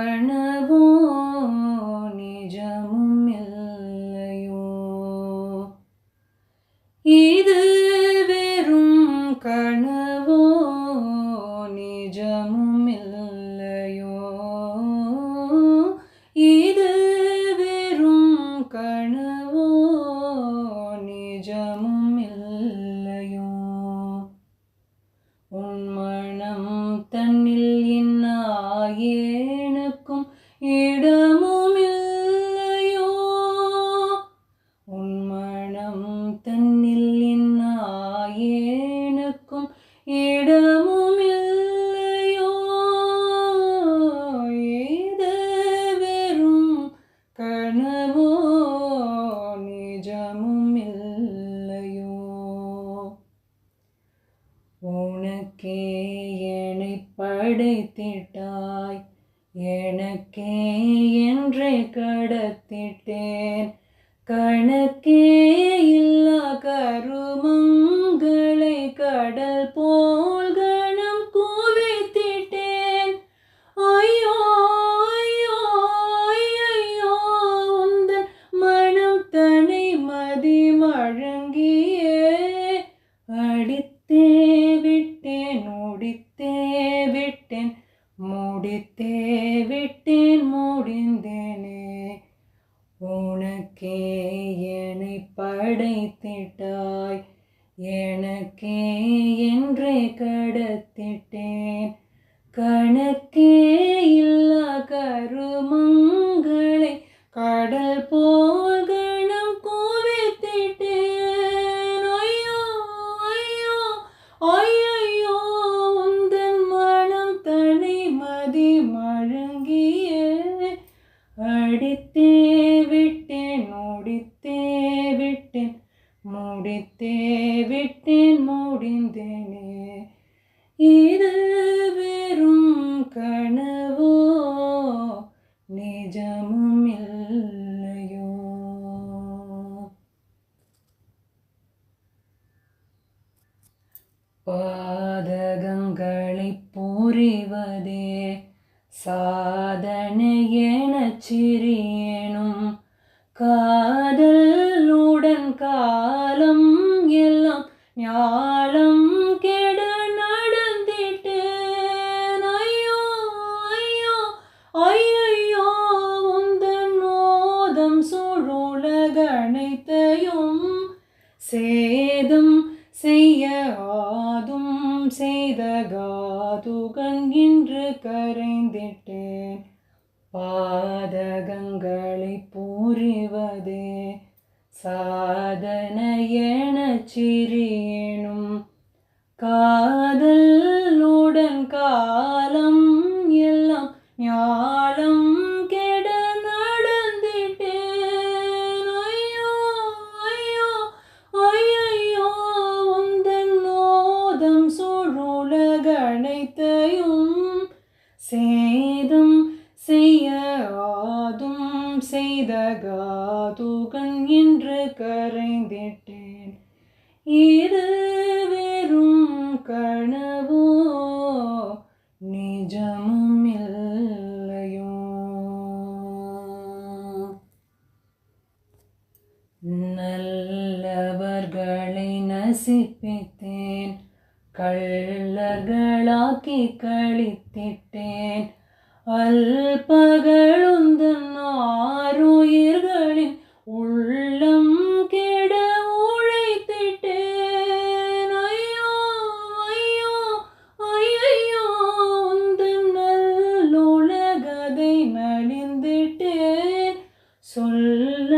கனவோ நிஜமும் இல்லையோ இது வெறும் கனவோ நிஜமும் இல்லையோ இது வெறும் கனவோ நிஜமும் இல்லையோ അടുത്തിട്ട முடிந்தேனே இது வெறும் கனவோ? நிஜமும் இல்லையோ? பாதகங்களை புரிவதே சாதனை எனச் சிறியேனும் காதலுடன் காலம் எல்லாம் ஞாலம் பூரிவதே. சாதன எனச் சிறியேனும் உடன் காலம் எல்லாம் ஞாலம் கெட நடந்திட்டேன். ஐயோ ஐயோ ஐயோ உந்தன் மோதம் சுழுலகனைத்தையும் சேதம் செய்ய ஆதும் செய்த காதுகன் இன்று கரைந்திட்டேன். இது வெறும் கனவோ நிஜமும் இல்லையோ. நல்லவர்களை நசிப்பித்தேன் கள்ளர்களாக்கி கழித்திட்டேன். அல்பகழுந்தன் ஆறுயிர்களின் உள்ளம் கெட உழைத்திட்டேன். ஐயோ ஐயோ ஐயோ உந்தன் நல்லுலகதை நலிந்திட்டேன் சொல்ல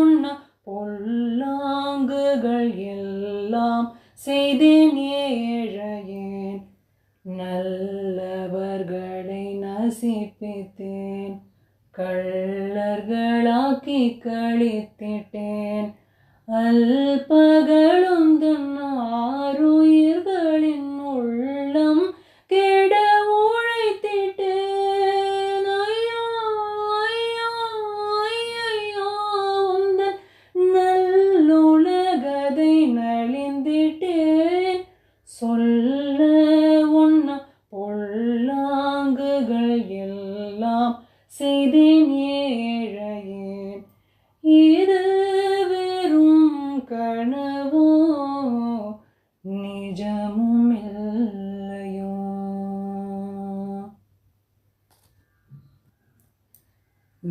உண்ண பொல்லாங்குகள் எல்லாம் செய்தேன் ஏழையேன். நல்லவர்கள் நசிப்பித்தேன் கள்ளர்களாக்கி கழித்திட்டேன் அல்பகழும் ஆறுயிர்களின்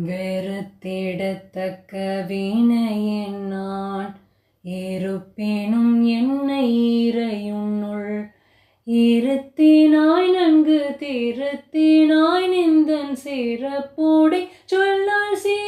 வெறுத்திடத்தக்க வினையேன் நான் இருப்பினும் என்னை இறையுன்னுள். இருத்தினாய் நன்கு திருத்தினாய் நிந்தன் சிறப்புடை. சொல்லால் சீ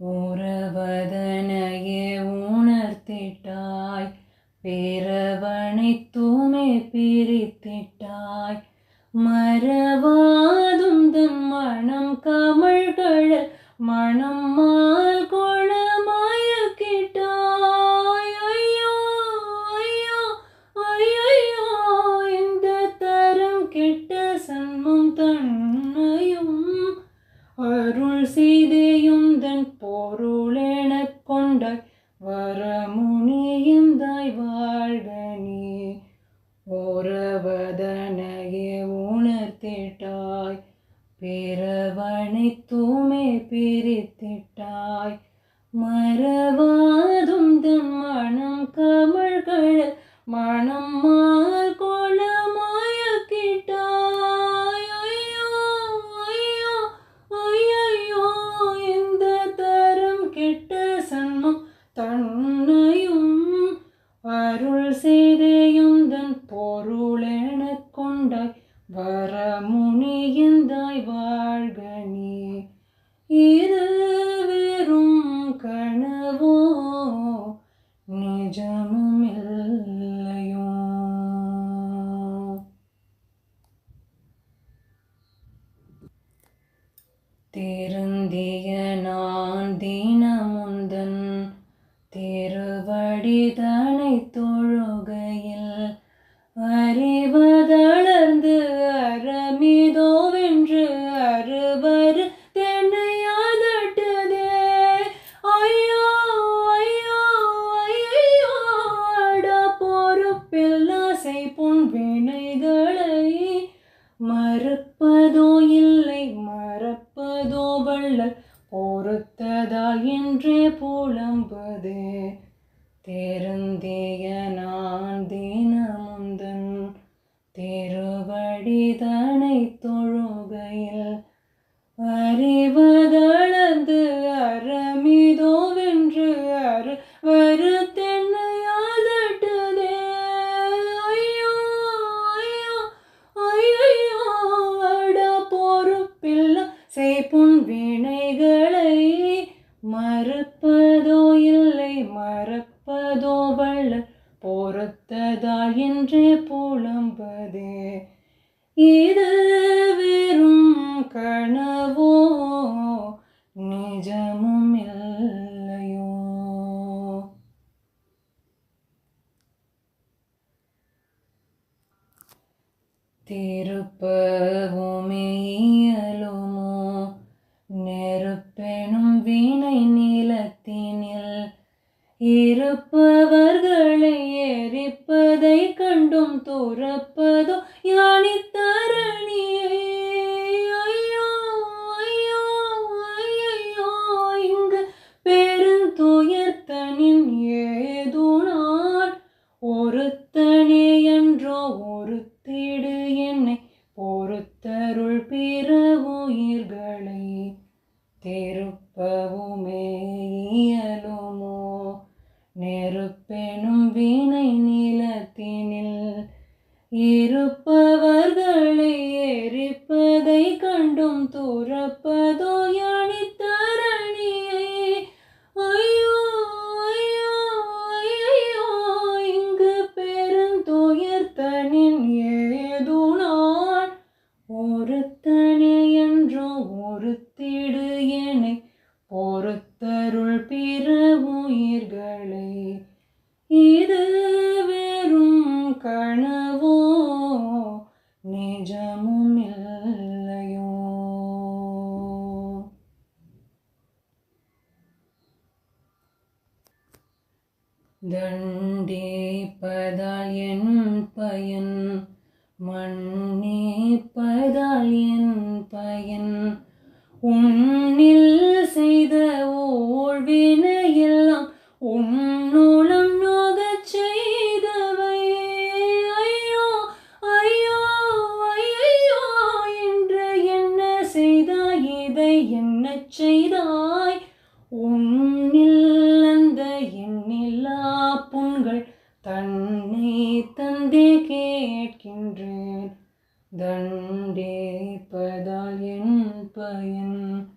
உறவதனையே உணர்த்திட்டாய். பேரவனை தூமே பிரித்திட்டாய். மறவாதும் தன் மனம் கமழ்கழல் மனம் மால் கோளமாய கிட்டாய் ஐயோ ஐயோ ஐயோ இந்த தரம் கெட்ட சன்மம் தன்னையும் அருள் செய்தே பொருளெனக் கொண்டாய் வரமுனியந்தாய் வாழ்க நீ ஓரவதனையே உணர்த்திட்டாய் பிறவனைத்துமே பிரித்திட்டாய். மறவாதும் தன் மனம் கமழ்கள் மனம் மா நிஜமும் இது வெறும் கனவோ நிஜமும் இல்லையோ? திருப்பவுமே இயலுமோ? நெருப்பெனும் வீணை நீளத்தினில் இருப்பவர்களை எரிப்பதை கண்டும் துறப்பதோ என்னை பொறுத்தருள் பிற உயிர்களை இது வெறும் கனவோ? நிஜமும் இல்லையோ? தண்டிப்பதால் என் பயன் மண்ணேப்பதால் என் பயன். உன் கேட்கின்றேன். தண்டிப்பதால் என் பயன்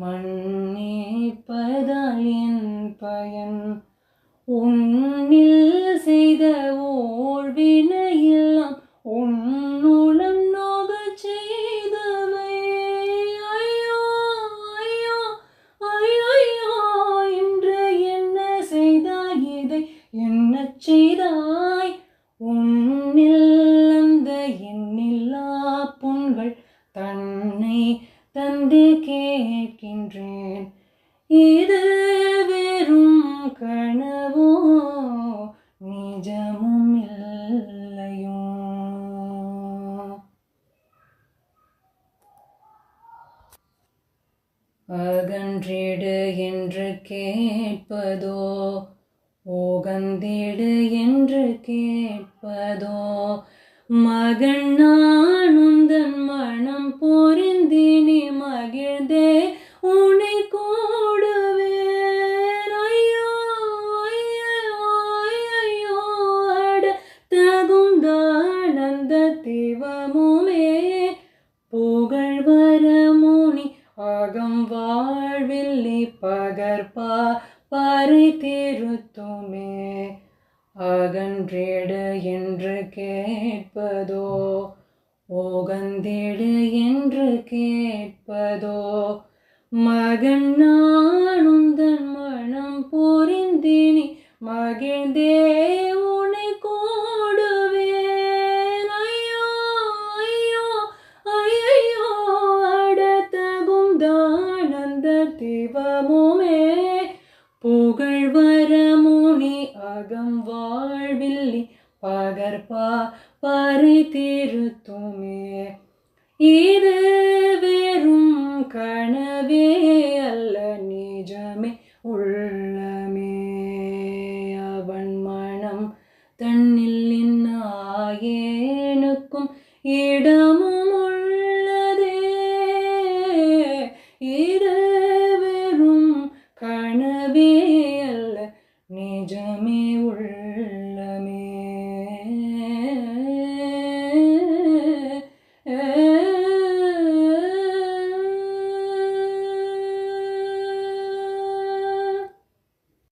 மன்னிப்பதால் என் பயன். உன்னில் செய்த என்று கேட்பதோ? ஓகந்திடு என்று கேட்பதோ? மகன் நான் உந்தன் மனம் பொருந்தினி மகிழ்ந்தே வரமுனி அகம் வாழ்வில்லி பகற்பா பறை திருத்துமே. அகன்றேடு என்று கேட்பதோ? ஓகந்தேடு என்று கேட்பதோ? மகன் நான் உந்தன் மனம் பொருந்தினி மகிழ்ந்தே കണ്ണിൽ നിന്നായേണുക്കും ഇടമോ?